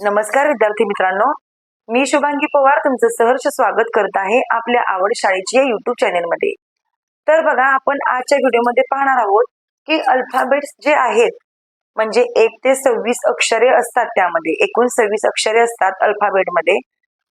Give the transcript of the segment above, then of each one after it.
नमस्कार विद्यार्थी मित्रांनो. मी शुभांगी पवार तुमचं सहर्ष स्वागत करत आहे आपल्या आवड शाळेची या युट्यूब चॅनेलमध्ये तर बघा आपण आजच्या व्हिडिओमध्ये पाहणार आहोत की अल्फाबेट्स जे आहेत म्हणजे एक ते सव्वीस अक्षरे असतात त्यामध्ये एकूण सव्वीस अक्षरे असतात अल्फाबेटमध्ये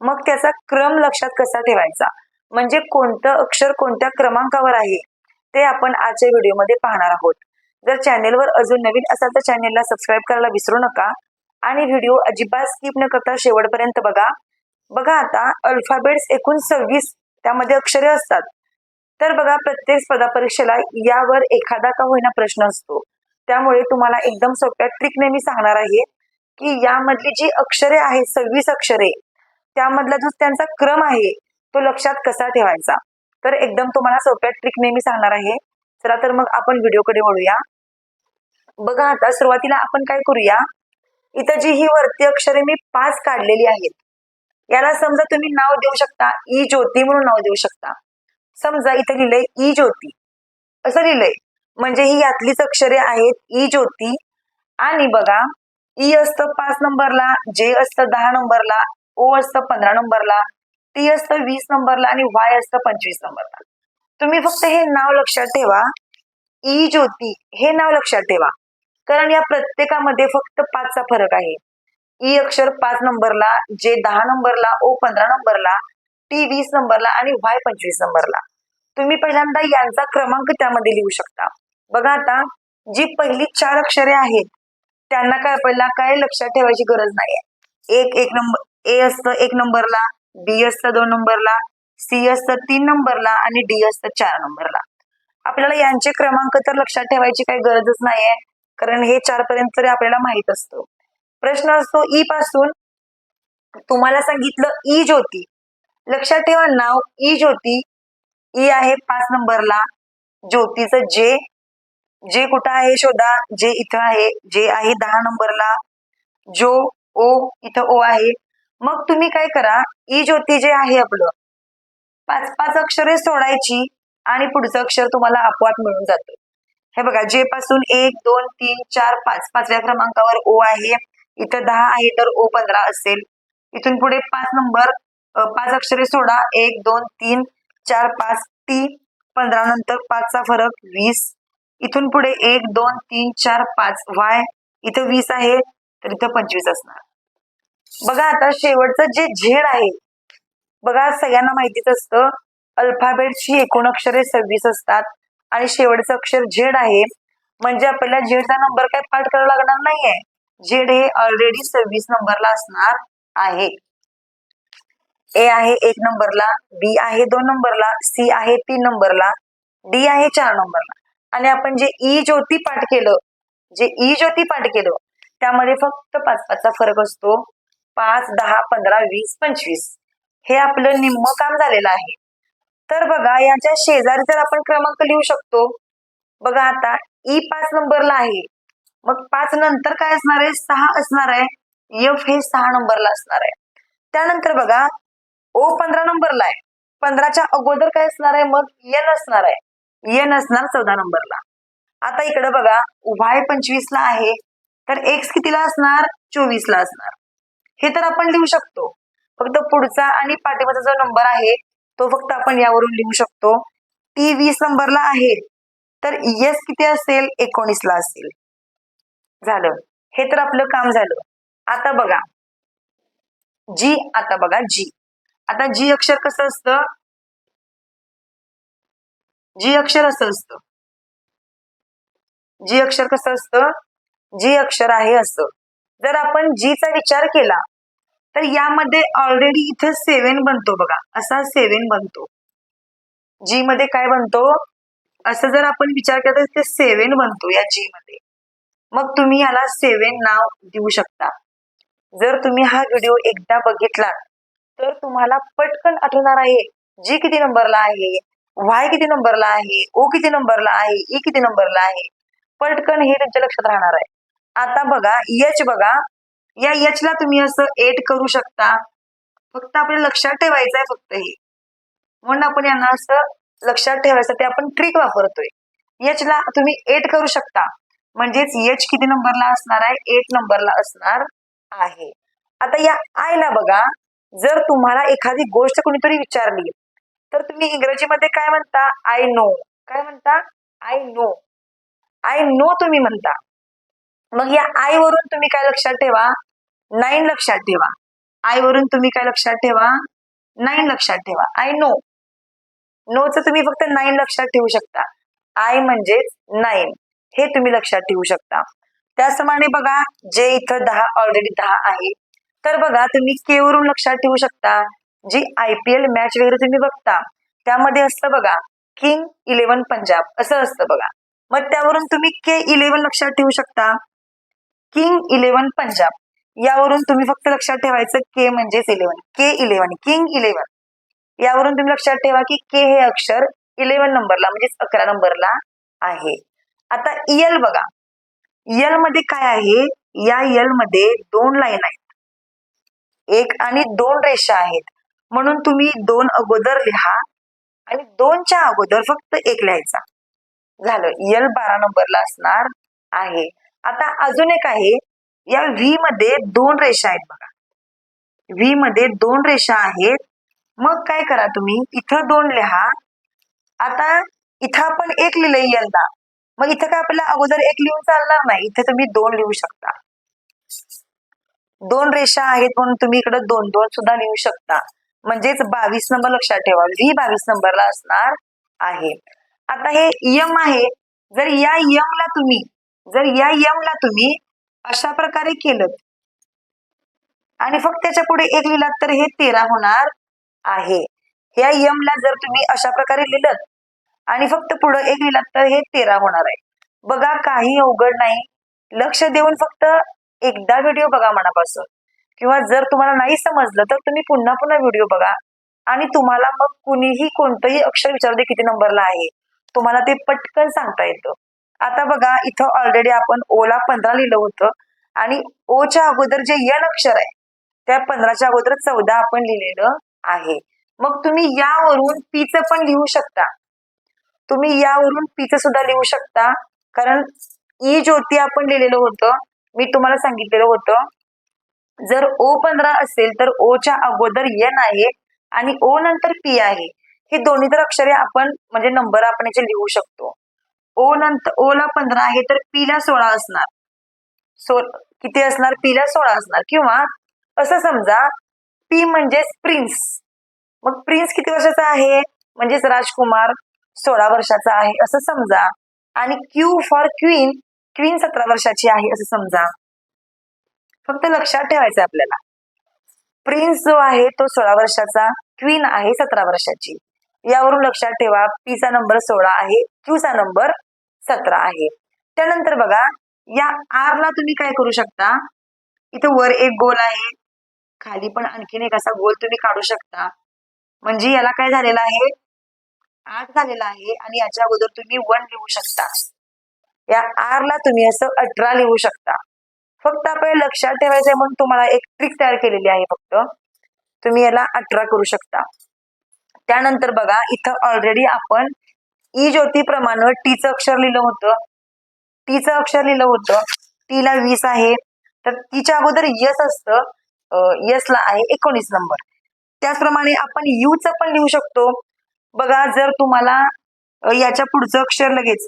मग त्याचा क्रम लक्षात कसा ठेवायचा? म्हणजे कोणतं अक्षर कोणत्या क्रमांकावर आहे ते आपण आजच्या व्हिडिओमध्ये पाहणार आहोत. जर चॅनेलवर अजून नवीन असाल तर चॅनेलला सबस्क्राईब करायला विसरू नका. आणि व्हिडिओ अजिबात स्किप न करता शेवटपर्यंत बघा. बघा आता अल्फाबेट्स एकूण सव्वीस त्यामध्ये अक्षरे असतात. तर बघा प्रत्येक स्पर्धा परीक्षेला यावर एखादा का होईना प्रश्न असतो. त्यामुळे तुम्हाला एकदम सोप्या ट्रिकने मी सांगणार आहे की यामधली जी अक्षरे आहेत सव्वीस अक्षरे त्यामधला जो त्यांचा क्रम आहे तो लक्षात कसा ठेवायचा? तर एकदम तुम्हाला सोप्या ट्रिकने मी सांगणार आहे. चला तर मग आपण व्हिडिओकडे वळूया. बघा आता सुरुवातीला आपण काय करूया? इथं जी ही वरती अक्षरे मी पाच काढलेली आहेत. याला समजा तुम्ही नाव देऊ शकता ई ज्योती म्हणून नाव देऊ शकता. समजा इथं लिहिलंय ई ज्योती. असं लिहिलंय. म्हणजे ही यातलीच अक्षरे आहेत ई ज्योती. आणि बघा ई असतं पाच नंबरला जे असतं दहा नंबरला ओ असतं पंधरा नंबरला टी असतं वीस नंबरला आणि वाय असतं पंचवीस नंबरला. तुम्ही फक्त हे नाव लक्षात ठेवा. ई ज्योती हे नाव लक्षात ठेवा. कारण या प्रत्येकामध्ये फक्त पाचचा फरक आहे. ई अक्षर पाच नंबरला जे दहा नंबरला ओ पंधरा नंबरला टी वीस नंबरला आणि वाय पंचवीस नंबरला. तुम्ही पहिल्यांदा यांचा क्रमांक त्यामध्ये लिहू शकता. बघा आता जी पहिली चार अक्षरे आहेत त्यांना काय पहिला काय लक्षात ठेवायची गरज नाहीये. एक एक नंबर ए असतं एक नंबरला बी असतं दोन नंबरला सी असतं तीन नंबरला आणि डी असतं चार नंबरला. आपल्याला यांचे क्रमांक तर लक्षात ठेवायची काही गरजच नाहीये. कारण हे चार पर्यंत तरी आपल्याला माहीत असतं. प्रश्न असतो ई पासून तुम्हाला सांगितलं ई ज्योती. लक्षात ठेवा नाव ई ज्योती. ई आहे पाच नंबरला. ज्योतीचं जे जे कुठं आहे शोधा? जे इथं आहे. जे आहे दहा नंबरला. जो ओ इथं ओ आहे. मग तुम्ही काय करा? ई ज्योती जे आहे आपलं पाच पाच अक्षरे सोडायची आणि पुढचं अक्षर तुम्हाला आपोआप मिळून जातं. हे बघा जे पासून एक दोन तीन चार पाच पाचव्या क्रमांकावर ओ आहे इथं दहा आहे तर ओ पंधरा असेल. इथून पुढे पाच नंबर पाच अक्षरे सोडा एक दोन तीन चार पाच टी पंधरा नंतर पाचचा फरक वीस. इथून पुढे एक दोन तीन चार पाच वाय इथं वीस आहे तर इथं पंचवीस असणार. बघा आता शेवटचं जे झेड आहे बघा सगळ्यांना माहितीच असतं अल्फाबेटची एकूण अक्षरे सव्वीस असतात. आणि शेवटचं अक्षर झेड आहे. म्हणजे आपल्याला झेडचा नंबर काय पाठ करावा लागणार नाहीये. झेड हे ऑलरेडी सव्वीस नंबरला असणार आहे. ए आहे एक नंबरला बी आहे दोन नंबरला सी आहे तीन नंबरला डी आहे चार नंबरला. आणि आपण जे ई ज्योती पाठ केलं जे ई ज्योती पाठ केलं त्यामध्ये फक्त पाच पाचचा फरक असतो. पाच दहा पंधरा वीस पंचवीस. हे आपलं निम्म काम झालेलं आहे. तर बघा याच्या शेजारी जर आपण क्रमांक लिहू शकतो बघा आता ई पाच नंबरला आहे. मग पाच नंतर काय असणार आहे? सहा असणार आहे. एफ हे सहा नंबरला असणार आहे. त्यानंतर बघा ओ पंधरा नंबरला आहे. पंधराच्या अगोदर काय असणार आहे? मग एन असणार आहे. एन असणार चौदा नंबरला. आता इकडे बघा वाय पंचवीसला आहे. तर एक्स कितीला असणार? चोवीसला असणार. हे तर आपण लिहू शकतो. फक्त पुढचा आणि पाठीमाचा जो नंबर आहे तो फक्त आपण यावरून लिहू शकतो. टी वीस नंबरला आहे. तर एस किती असेल? एकोणीसला असेल. झालं. हे तर आपलं काम झालं. आता बघा. जी आता बघा जी आता जी अक्षर कसं असतं? जी अक्षर असं असतं. जी अक्षर कसं असतं? जी अक्षर आहे असं. जर आपण जीचा विचार केला तर यामध्ये ऑलरेडी इथे सेवन बनतो बघा. असा सेवन बनतो. जी मध्ये काय बनतो? असं जर आपण विचार केला तर सेवन बनतो या जी मध्ये मग तुम्ही याला सेवन नाव देऊ शकता. जर तुम्ही हा व्हिडिओ एकदा बघितला तर तुम्हाला पटकन आठवणार आहे जी किती नंबरला आहे वाय किती नंबरला आहे ओ किती नंबरला आहे ई किती नंबरला आहे. पटकन हे तुमच्या लक्षात राहणार आहे. आता बघा यच बघा. या यच ला तुम्ही असं एट करू शकता. फक्त आपल्या लक्षात ठेवायचं आहे फक्त हे. म्हणून आपण यांना असं लक्षात ठेवायसाठी आपण ट्रिक वापरतोय. यच ला तुम्ही एट करू शकता. म्हणजेच एच किती नंबरला असणार आहे? एट नंबरला असणार आहे. आता या आयला बघा. जर तुम्हाला एखादी गोष्ट कोणीतरी विचारली तर तुम्ही इंग्रजीमध्ये काय म्हणता? आय नो काय म्हणता? आय नो आय नो तुम्ही म्हणता. मग या आय वरून तुम्ही काय लक्षात ठेवा? नाईन लक्षात ठेवा. आय वरून तुम्ही काय लक्षात ठेवा? नाईन लक्षात ठेवा. आय नो नोच तुम्ही फक्त नाईन लक्षात ठेवू शकता. आय म्हणजेच नाईन हे तुम्ही लक्षात ठेवू शकता. त्याचप्रमाणे बघा जे इथं दहा ऑलरेडी दहा आहे. तर बघा तुम्ही के वरून लक्षात ठेवू शकता. जी आय पी एल मॅच वगैरे तुम्ही बघता. त्यामध्ये असतं बघा किंग इलेव्हन पंजाब. असं असतं बघा. मग त्यावरून तुम्ही के इलेव्हन लक्षात ठेवू शकता. King eleven Punjab. यावरून तुम्ही फक्त लक्षात ठेवायचं के म्हणजेच eleven K eleven king eleven यावरून तुम्ही लक्षात ठेवा की के हे अक्षर इलेव्हन नंबरला म्हणजेच अकरा नंबरला आहे. आता यल बघा. यलमध्ये काय आहे? या यलमध्ये दोन लाईन आहेत. एक आणि दोन रेषा आहेत. म्हणून तुम्ही दोन अगोदर लिहा आणि दोनच्या अगोदर फक्त एक लिहायचा. झालं. यल बारा नंबरला असणार आहे. आता अजून एक आहे. या व्ही मध्ये दोन रेषा आहेत बघा. व्ही मध्ये दोन रेषा आहेत. मग काय करा तुम्ही? इथं दोन लिहा. आता इथं आपण एक लिहिलंय यंदा. मग इथं काय आपल्याला अगोदर एक लिहून चालणार नाही. इथे तुम्ही दोन लिहू शकता. दोन रेषा आहेत म्हणून तुम्ही इकडे दोन दोन सुद्धा लिहू शकता. म्हणजेच बावीस नंबर लक्षात ठेवा. व्ही बावीस नंबरला असणार आहे. आता हे यम आहे. जर या यम ला तुम्ही जर या यम ला तुम्ही अशा प्रकारे केलं. आणि फक्त त्याच्या पुढे एक लिहिलात तर हे तेरा होणार आहे. ह्या यम ला जर तुम्ही अशा प्रकारे लिहिलं आणि फक्त पुढे एक लिहिलात तर हे तेरा होणार आहे. बघा काही अवघड नाही. लक्ष देऊन फक्त एकदा व्हिडिओ बघा मनापासून. किंवा जर तुम्हाला नाही समजलं तर तुम्ही पुन्हा पुन्हा व्हिडिओ बघा. आणि तुम्हाला मग कुणीही कोणतंही अक्षर विचारू दे किती नंबरला आहे. तुम्हाला ते पटकन सांगता येतं. आता बघा इथं ऑलरेडी आपण ओला पंधरा लिहिलं होतं. आणि ओच्या अगोदर जे यन अक्षर आहे त्या पंधराच्या अगोदर चौदा आपण लिहिलेलं आहे. मग तुम्ही यावरून पीच पण लिहू शकता. तुम्ही यावरून पीच सुद्धा लिहू शकता. कारण ई ज्योती आपण लिहिलेलं होतं. मी तुम्हाला सांगितलेलं होतं. जर ओ पंधरा असेल तर ओच्या अगोदर यन आहे आणि ओ नंतर पी आहे. हे दोन्ही तर अक्षरे आपण म्हणजे नंबर आपण याचे लिहू शकतो. ओ नंतर ओ ला पंधरा आहे तर पी ला सोळा असणार. सो किती असणार? पी ला सोळा असणार. किंवा असं समजा पी म्हणजेच प्रिन्स. मग प्रिन्स किती वर्षाचा आहे? म्हणजेच राजकुमार सोळा वर्षाचा आहे असं समजा. आणि क्यू फॉर क्वीन क्वीन सतरा वर्षाची आहे असं समजा. फक्त लक्षात ठेवायचं आपल्याला. प्रिन्स जो आहे तो सोळा वर्षाचा क्वीन आहे सतरा वर्षाची. यावरून लक्षात ठेवा पीचा नंबर सोळा आहे क्यूचा नंबर सतरा आहे. त्यानंतर बघा या आर ला तुम्ही काय करू शकता? इथं वर एक गोल आहे. खाली पण आणखीन एक असा गोल तुम्ही काढू शकता. म्हणजे याला काय झालेलं आहे? आठ झालेला आहे आणि याच्या अगोदर तुम्ही वन लिहू शकता. या आर ला तुम्ही असं अठरा लिहू शकता. फक्त आपल्याला लक्षात ठेवायचं आहे म्हणून तुम्हाला एक ट्रिक तयार केलेली आहे फक्त. तुम्ही याला अठरा करू शकता. त्यानंतर बघा इथं ऑलरेडी आपण ई ज्योतीप्रमाणे टीचं अक्षर लिहिलं होतं. टीचं अक्षर लिहिलं होतं. टीला वीस आहे. तर तिच्या अगोदर यस असतं. यसला आहे एकोणीस नंबर. त्याचप्रमाणे आपण यूचं पण लिहू शकतो. बघा जर तुम्हाला याच्या पुढचं अक्षर लगेच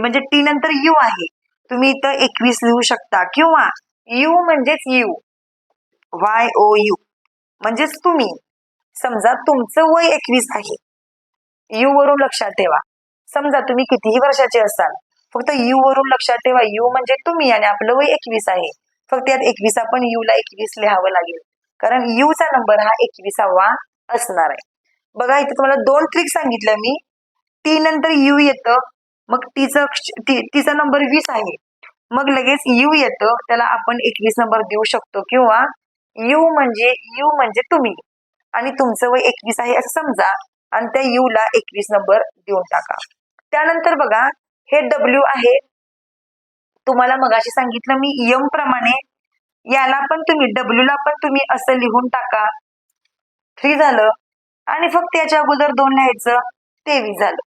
म्हणजे टी नंतर यू आहे. तुम्ही इथं एकवीस लिहू शकता. किंवा यू म्हणजेच यू. Y O you. म्हणजेच तुम्ही. समजा तुमचं वय एकवीस आहे. यू वरून लक्षात ठेवा. समजा तुम्ही कितीही वर्षाचे असाल फक्त यू वरून लक्षात ठेवा यू म्हणजे तुम्ही आणि आपलं वय एकवीस आहे. फक्त यात एकवीस आपण यू ला एकवीस लिहावं लागेल. कारण यू चा नंबर हा एकविसावा असणार आहे. बघा इथे तुम्हाला दोन ट्रिक सांगितलं मी. टी नंतर यू येतं मग टीचं तिचा टीचा नंबर वीस आहे. मग लगेच यू येतं त्याला आपण एकवीस नंबर देऊ शकतो. किंवा यू म्हणजे यू म्हणजे तुम्ही. आणि तुमचं वय एकवीस आहे असं समजा आणि त्या यू ला एकवीस नंबर देऊन टाका. त्यानंतर बघा हे डब्ल्यू आहे. तुम्हाला मगाशी सांगितलं मी यम प्रमाणे. याला पण तुम्ही डब्ल्यू ला पण तुम्ही असं लिहून टाका. थ्री झालं. आणि फक्त याच्या अगोदर दोन लिहायचं तेवीस झालं.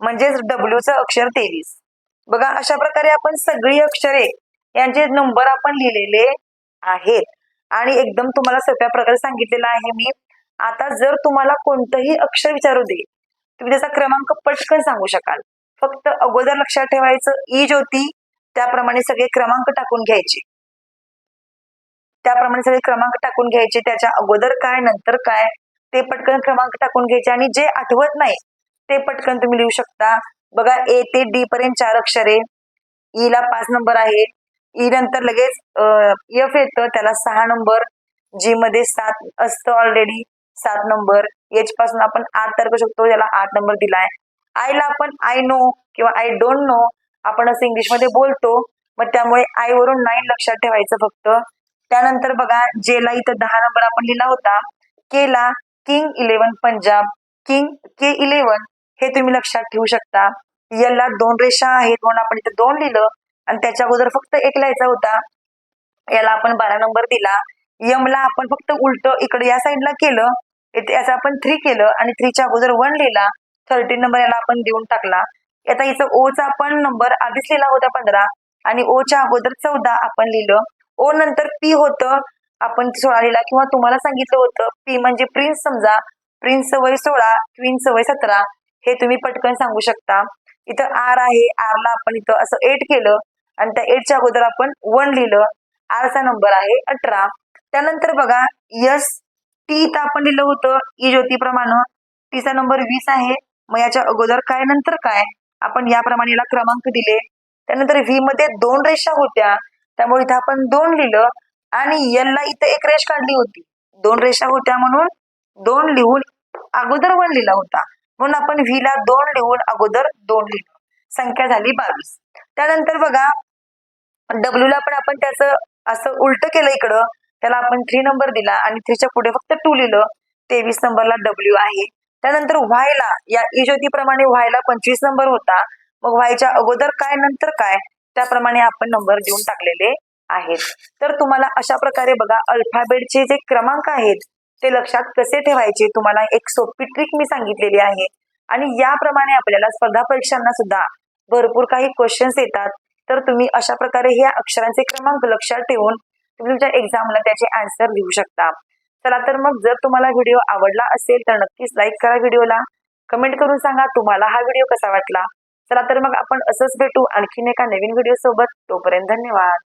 म्हणजेच डब्ल्यूचं अक्षर तेवीस. बघा अशा प्रकारे आपण सगळी अक्षरे यांचे नंबर आपण लिहिलेले आहेत. आणि एकदम तुम्हाला सोप्या प्रकारे सांगितलेलं आहे मी. आता जर तुम्हाला कोणतंही अक्षर विचारू दे तुम्ही त्याचा क्रमांक पटकन सांगू शकाल. फक्त अगोदर लक्षात ठेवायचं ई ज्योती त्याप्रमाणे सगळे क्रमांक टाकून घ्यायचे. त्याप्रमाणे सगळे क्रमांक टाकून घ्यायचे त्याच्या अगोदर काय नंतर काय ते पटकन क्रमांक टाकून घ्यायचे आणि जे आठवत नाही ते पटकन तुम्ही लिहू शकता. बघा ए ते डी पर्यंत चार अक्षरे. ई ला पाच नंबर आहे. ई नंतर लगेच एफ येतं त्याला सहा नंबर. जी मध्ये सात असतं ऑलरेडी सात नंबर. एच पासून आपण आठ तर्क करू शकतो याला आठ नंबर दिलाय. आयला आपण आय नो किंवा आय डोंट नो आपण असं इंग्लिशमध्ये बोलतो. मग त्यामुळे आय वरून नाईन लक्षात ठेवायचं फक्त. त्यानंतर बघा जे ला इथं दहा नंबर आपण लिहिला होता. के ला king eleven Punjab. King K eleven हे तुम्ही लक्षात ठेवू शकता. याला दोन रेषा आहेत म्हणून आपण इथं दोन लिहिलं. आणि त्याच्या अगोदर फक्त एक लिहायचा होता. याला आपण बारा नंबर दिला. यम ला आपण फक्त उलट इकडे या साईडला केलं. याचं आपण थ्री केलं आणि थ्रीच्या अगोदर वन लिहिला थर्टीन नंबर याला आपण देऊन टाकला. आता इथं ओचा पण आपण नंबर आधीच लिहिला होता पंधरा आणि ओ च्या अगोदर चौदा आपण लिहिलं. ओ नंतर पी होतं. आपण सोळा लिहिला किंवा तुम्हाला सांगितलं होतं. पी म्हणजे प्रिन्स समजा. प्रिन्स वय सोळा क्वीन्स वय सतरा. हे तुम्ही पटकन सांगू शकता. इथं आर आहे. आर ला आपण इथं असं एट केलं आणि त्या एटच्या अगोदर आपण वन लिहिलं. आरचा नंबर आहे अठरा. त्यानंतर बघा यस टी इथं आपण लिहिलं होतं ई ज्योतीप्रमाणे टीचा नंबर वीस आहे. मग याच्या अगोदर काय नंतर काय? आपण याप्रमाणे याला क्रमांक दिले. त्यानंतर व्ही मध्ये दोन रेषा होत्या. त्यामुळे इथं आपण दोन लिहिलं आणि यल ला इथं एक रेष काढली होती. दोन रेषा होत्या म्हणून दोन लिहून अगोदर वन लिहिला होता. म्हणून आपण व्ही ला दोन लिहून अगोदर दोन लिहिलं. संख्या झाली बावीस. त्यानंतर बघा डब्ल्यू ला पण आपण त्याचं असं उलट केलं इकडं. त्याला आपण थ्री नंबर दिला आणि थ्रीच्या पुढे फक्त टू लिहिलं. तेवीस नंबरला डब्ल्यू आहे. त्यानंतर व्हायला या e ई व्हायला पंचवीस नंबर होता. मग व्हायच्या अगोदर काय नंतर काय? त्याप्रमाणे आपण नंबर देऊन टाकलेले आहेत. तर तुम्हाला अशा प्रकारे बघा अल्फाबेटचे जे क्रमांक आहेत ते लक्षात कसे ठेवायचे? तुम्हाला एक सोपी ट्रिक मी सांगितलेली आहे. आणि याप्रमाणे आपल्याला स्पर्धा परीक्षांना सुद्धा भरपूर काही क्वेश्चन्स येतात. तर तुम्ही अशा प्रकारे ह्या अक्षरांचे क्रमांक लक्षात ठेवून तुम्ही तुमच्या एक्झामला त्याचे आन्सर लिहू शकता. चला तर मग जर तुम्हाला व्हिडिओ आवडला असेल तर नक्कीच लाईक करा व्हिडिओला कमेंट करून सांगा तुम्हाला हा व्हिडिओ कसा वाटला. चला तर मग आपण असंच भेटू आणखीन एका नवीन व्हिडिओ सोबत. तोपर्यंत धन्यवाद.